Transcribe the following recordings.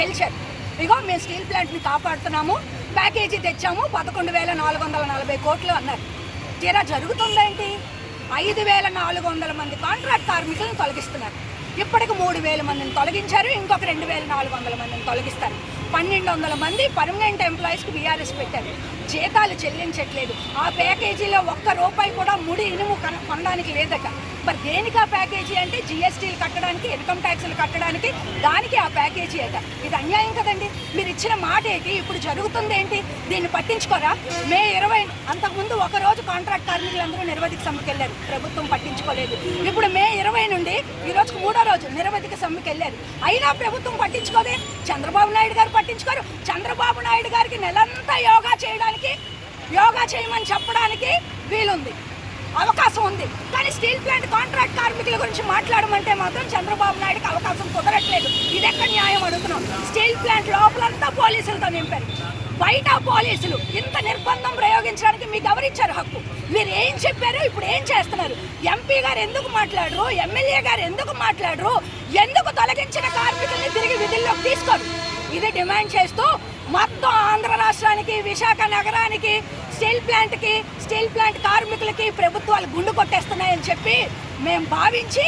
గెలిచారు. ఇగో మేము స్టీల్ ప్లాంట్ని కాపాడుతున్నాము ప్యాకేజీ తెచ్చాము పదకొండు వేల నాలుగు వందల నలభై కోట్లు అన్నారు. తీరా జరుగుతుందేంటి? ఐదు వేల నాలుగు వందల మంది కాంట్రాక్ట్ కార్మికులను తొలగిస్తున్నారు. ఇప్పటికి మూడు వేల మందిని తొలగించారు ఇంకొక రెండు వేల నాలుగు వందల మందిని తొలగిస్తారు. పన్నెండు వందల మంది పర్మనెంట్ ఎంప్లాయీస్కి బీఆర్ఎస్ పెట్టారు. జీతాలు చెల్లించట్లేదు. ఆ ప్యాకేజీలో ఒక్క రూపాయి కూడా ముడి ఇనుము కన కొనడానికి లేదట. మరి దేనికి ఆ ప్యాకేజీ అంటే జిఎస్టీలు కట్టడానికి ఇన్కమ్ ట్యాక్స్లు కట్టడానికి దానికి ఆ ప్యాకేజీ అట. ఇది అన్యాయం కదండి. మీరు ఇచ్చిన మాట ఏంటి? ఇప్పుడు జరుగుతుంది ఏంటి? దీన్ని పట్టించుకోరా? మే ఇరవై అంతకుముందు ఒక రోజు కాంట్రాక్ట్ కార్మికులందరూ నిర్వధిక సమ్మెకి వెళ్ళారు. ప్రభుత్వం పట్టించుకోలేదు. ఇప్పుడు మే ఇరవై నుండి ఈరోజుకు మూడో రోజు నిరవధిక సమ్మెకి వెళ్ళారు. అయినా ప్రభుత్వం పట్టించుకోదే. చంద్రబాబు నాయుడు గారు పట్టించుకోరు. చంద్రబాబు నాయుడు గారికి నెలంతా యోగా చేయడానికి యోగా చేయమని చెప్పడానికి వీలుంది. అవకాశం ఉంది. కానీ స్టీల్ ప్లాంట్ కాంట్రాక్ట్ కార్మికుల గురించి మాట్లాడమంటే మాత్రం చంద్రబాబు నాయుడుకి అవకాశం కుదరట్లేదు. ఇది ఎక్కడ న్యాయం అడుగుతున్నాం? స్టీల్ ప్లాంట్ లోపలంతా పోలీసులతో నింపారు. బయట పోలీసులు ఇంత నిర్బంధం ప్రయోగించడానికి మీకు ఎవరిచ్చారు హక్కు? మీరు ఏం చెప్పారు? ఇప్పుడు ఏం చేస్తున్నారు? ఎంపీ గారు ఎందుకు మాట్లాడరు? ఎమ్మెల్యే గారు ఎందుకు మాట్లాడరు? ఎందుకు తొలగించిన కార్మికుల్ని తిరిగి విధుల్లోకి తీసుకోరు? ఇది డిమాండ్ చేస్తూ మొత్తం ఆంధ్ర రాష్ట్రానికి విశాఖ నగరానికి స్టీల్ ప్లాంట్కి స్టీల్ ప్లాంట్ కార్మికులకి ప్రభుత్వాలు గుండు కొట్టేస్తున్నాయని చెప్పి మేము భావించి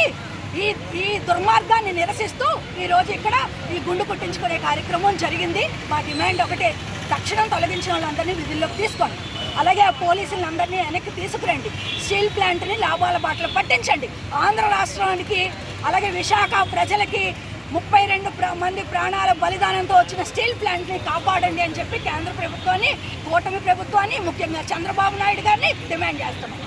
ఈ ఈ దుర్మార్గాన్ని నిరసిస్తూ ఈరోజు ఇక్కడ ఈ గుండు కొట్టించుకునే కార్యక్రమం జరిగింది. మా డిమాండ్ ఒకటే. తక్షణం తొలగించిన వాళ్ళందరినీ విధుల్లోకి తీసుకోండి. అలాగే ఆ పోలీసులను అందరినీ వెనక్కి తీసుకురండి. స్టీల్ ప్లాంట్ని లాభాల బాటలు పట్టించండి. ఆంధ్ర రాష్ట్రానికి అలాగే విశాఖ ప్రజలకి ముప్పై రెండు ప్ర- మంది ప్రాణాల బలిదానంతో వచ్చిన స్టీల్ ప్లాంట్ని కాపాడండి అని చెప్పి కేంద్ర ప్రభుత్వాన్ని కూటమి ప్రభుత్వాన్ని ముఖ్యంగా చంద్రబాబు నాయుడు గారిని డిమాండ్ చేస్తున్నాం.